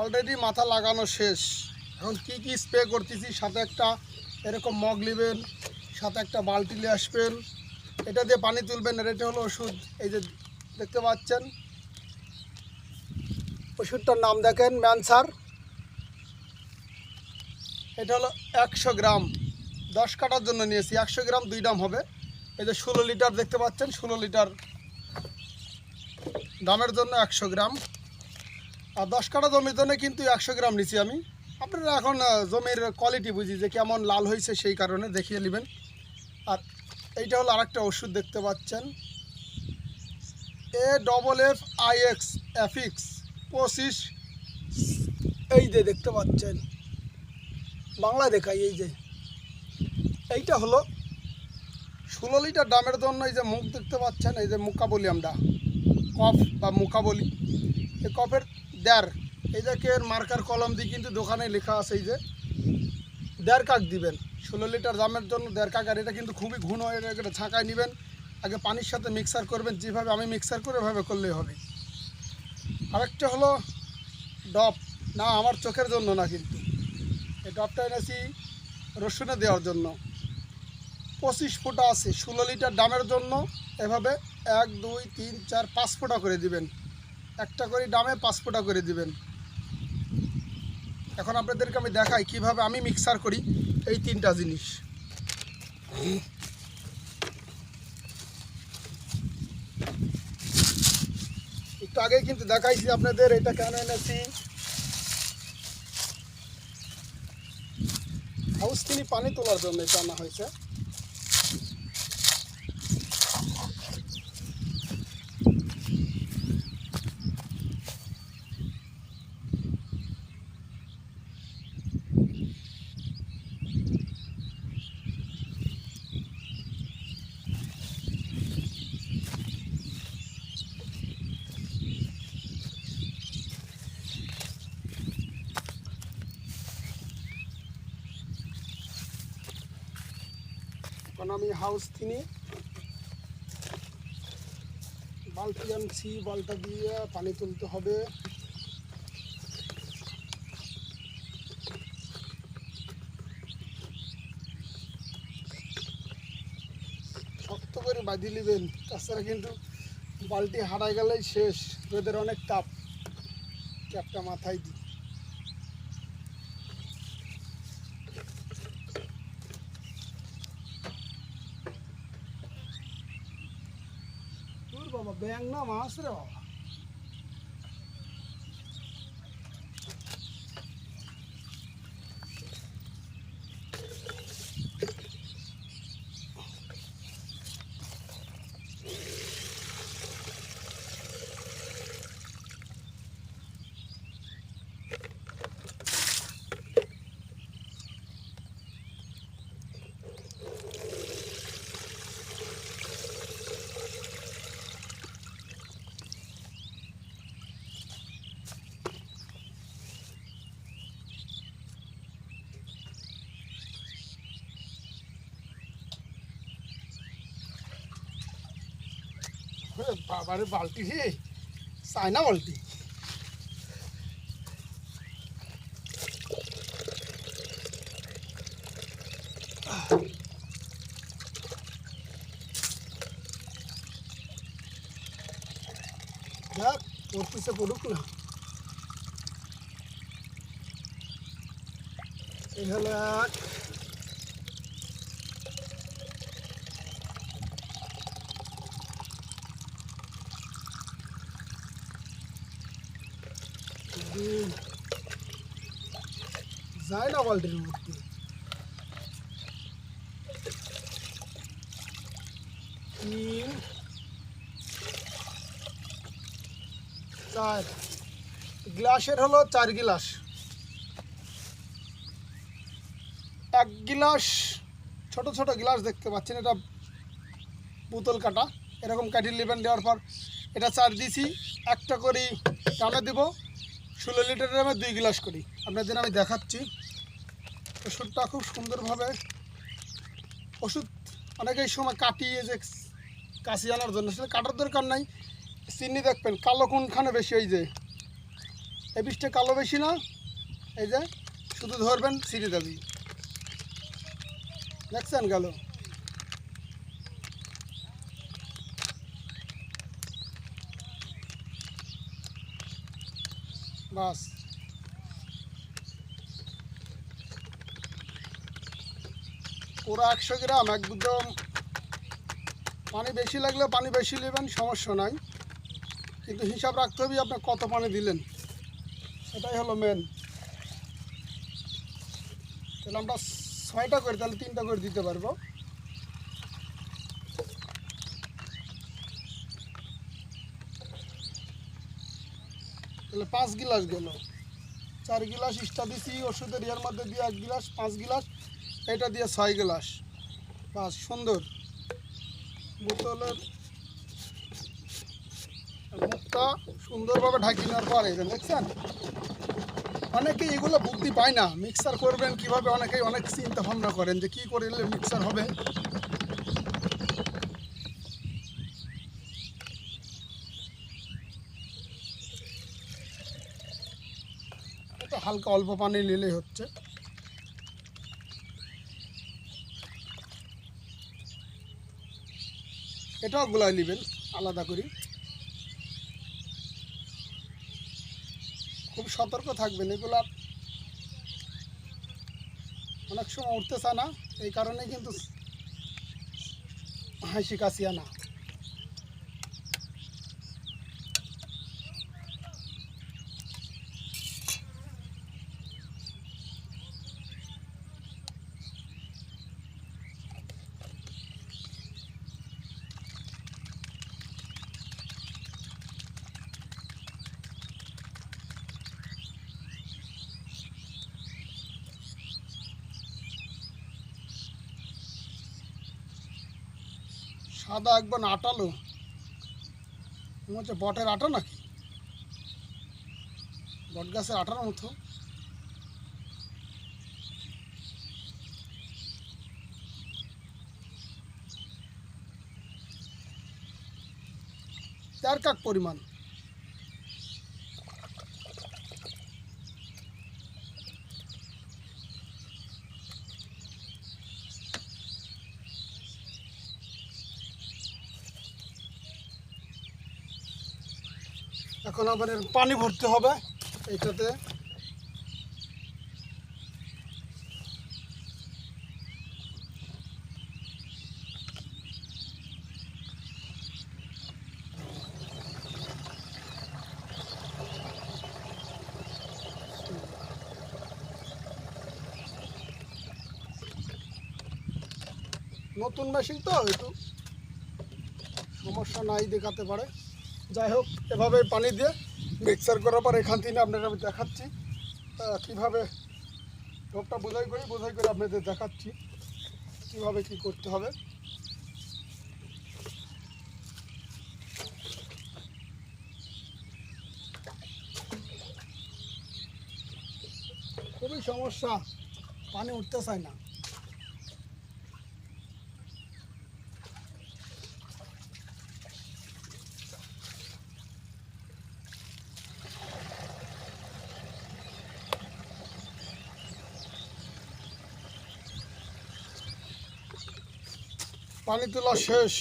Already মাথা লাগানো শেষ। এখন কি কি স্প্রে করতেছি, সাথে একটা এরকম মগ নেবেন, সাথে একটা বালতি নিয়ে আসবেন। এটা দিয়ে পানি তুলবেন, আর এটা হলো ওষুধ। এই যে দেখতে পাচ্ছেন। ওষুধটার নাম দেখেন, ম্যানসার। এটা হলো একশো গ্রাম। দশ কাটার জন্য নিয়েছি। একশো গ্রাম দুই দাম হবে। এই যে ষোলো লিটার দেখতে পাচ্ছেন, ষোলো লিটার দামের জন্য একশো গ্রাম। আর দশ কাটা জমির জন্য কিন্তু একশো গ্রাম নিচ্ছি আমি। আপনারা এখন জমির কোয়ালিটি বুঝি যে কেমন লাল হয়েছে সেই কারণে দেখিয়ে নেবেন। আর এইটা হলো আরেকটা ওষুধ দেখতে পাচ্ছেন। A double F I X Affix পঁচিশ, এই যে দেখতে পাচ্ছেন। বাংলা দেখাই, এই যে। এইটা হলো ষোলো লিটার দামের জন্য এই যে মুখ দেখতে পাচ্ছেন, এই যে মুখা বলি আমরা। কফ বা মুখা বলি এই কফের দেড়, এই যে কে মার্কার কলম দিয়ে কিন্তু দোকানে লেখা আছে এই যে, দেড় কাক দিবেন। ষোলো লিটার দামের জন্য দেড় কাক, আর এটা কিন্তু খুবই ঘুণ হয়ে এটা ছাঁকায় নেবেন। আগে পানির সাথে মিক্সার করবেন, যেভাবে আমি মিক্সার করে ওভাবে করলেই হবে। আরেকটা হলো ডপ। না, আমার চোখের জন্য না কিন্তু। এই ডপটা এনেছি রসুনে দেওয়ার জন্য। পঁচিশ ফুটা আছে, ষোলো লিটার ডামের জন্য এভাবে এক, দুই, তিন, চার, পাঁচ ফুটা করে দিবেন। একটা করে দামে পাঁচ ফুটা করে দিবেন। এখন আপনাদেরকে আমি দেখাই কীভাবে আমি মিক্সার করি এই তিনটা জিনিস। একটু আগে কিন্তু দেখাইছি আপনাদের, এটা কেন এনেছি? হাউস তিনি পানি তোলার জন্য এটা হয়েছে। এখন আমি হাউস তিনি বালতি আনছি বালটা দিয়ে পানি তুলতে হবে। শক্ত করে বাঁধি নেবেন, তাছাড়া কিন্তু বালতি হারাই গেলেই শেষ, রোদের অনেক তাপ। ক্যাপটা মাথায় তোর বাবা ব্যাং না মাছ রে বাবা ওরে বাবারে বালতি রে চায়না বালতি দেখ ওর পিছে পড়ুক না এই যায় না বাল্টির মধ্যে। তিন, চার। গ্লাসের হলো চার গিলাস। এক গিলাস, ছোট ছোট গ্লাস দেখতে পাচ্ছেন, এটা বোতল কাটা। এরকম কাঠির লিবেন দেওয়ার পর এটা চার দিছি, একটা করে টানা দিব। ষোলো লিটারের আমি দুই গ্লাস করি। আপনাদের আমি দেখাচ্ছি। ওষুধটা খুব সুন্দরভাবে ওষুধ অনেকেই সময় কাটিয়ে যে কাশি আনার জন্য সেটা কাটার দরকার নাই। চিনি দেখবেন, কালো কোনখানে বেশি, এই যে, এই বিষটা কালো বেশি না, এই যে, শুধু ধরবেন সিঁড়ি দেবি দেখছেন গেল? বাস পুরো একশো গ্রাম, একদম পানি বেশি লাগলে পানি বেশি নেবেন, সমস্যা নাই। কিন্তু হিসাব রাখতে হবে আপনি কত পানি দিলেন। এটাই হলো মেন তাহলে আমরা ছয়টা করে, তাহলে তিনটা করে দিতে পারব। তাহলে পাঁচ গিলাস গেল। চার গিলাস ইস্টা দিছি, ওষুধের ইয়ার মধ্যে দিয়ে এক গিলাস, পাঁচ গিলাস, এটা দিয়ে ছয় গিলাস। বাস, সুন্দর। বোতলের মুখটা সুন্দরভাবে ঢাকি নেওয়ার পর দেখছেন? অনেকে এগুলো বুদ্ধি পায় না। মিক্সার করবেন কীভাবে? অনেকেই অনেক চিন্তা ভাবনা করেন যে কি করলে মিক্সার হবে? হালকা অল্প পানি নিলেই হচ্ছে। এটাও গুলাই নেবেন, আলাদা করি। খুব সতর্ক থাকবেন, এগুলা অনেক সময় উঠতে চায় না, এই কারণে কিন্তু হাসি কাশি আনা সাদা একবার আটালো। মনে হচ্ছে বটের আটা নাকি? বট গাছের আটার মতো। চার কাক পরিমাণ? এখন আবার এর পানি ভরতে হবে এইটাতে। নতুন মেশিন তো, একটু সমস্যা নাই দেখাতে পারে। যাই হোক, এভাবে পানি দিয়ে মিক্সার করার পর এখান থেকে আপনাকে আমি দেখাচ্ছি কীভাবে ঢোকটা বোঝাই করি, বোঝাই করে আপনাদের দেখাচ্ছি কীভাবে কি করতে হবে। খুবই সমস্যা, পানি উঠতে চায় না। পানি তোলা শেষ।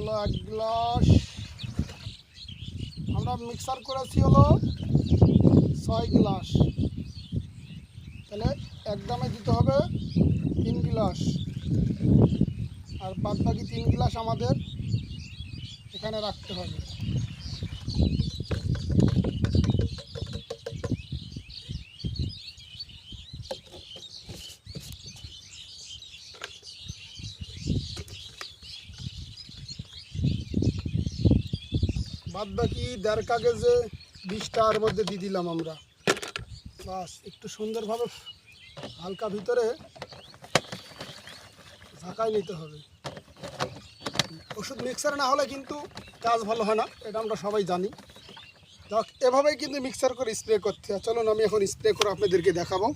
গেল এক গ্লাস। আমরা মিক্সার করেছি হলো ছয় গ্লাস। তাহলে একদমে দিতে হবে তিন গ্লাস। আর বাদ বাকি তিন গ্লাস আমাদের এখানে রাখতে হবে। বাদ বাকি দেড় কাগজে বিষটার মধ্যে দিয়ে দিলাম আমরা। বাস, একটু সুন্দরভাবে হালকা ভিতরে ঝাঁকাই নিতে হবে। ওষুধ মিক্সার না হলে কিন্তু কাজ ভালো হয় না, এটা আমরা সবাই জানি। এভাবেই কিন্তু মিক্সার করে স্প্রে করতে চলুন, আমি এখন স্প্রে করে আপনাদেরকে দেখাবো।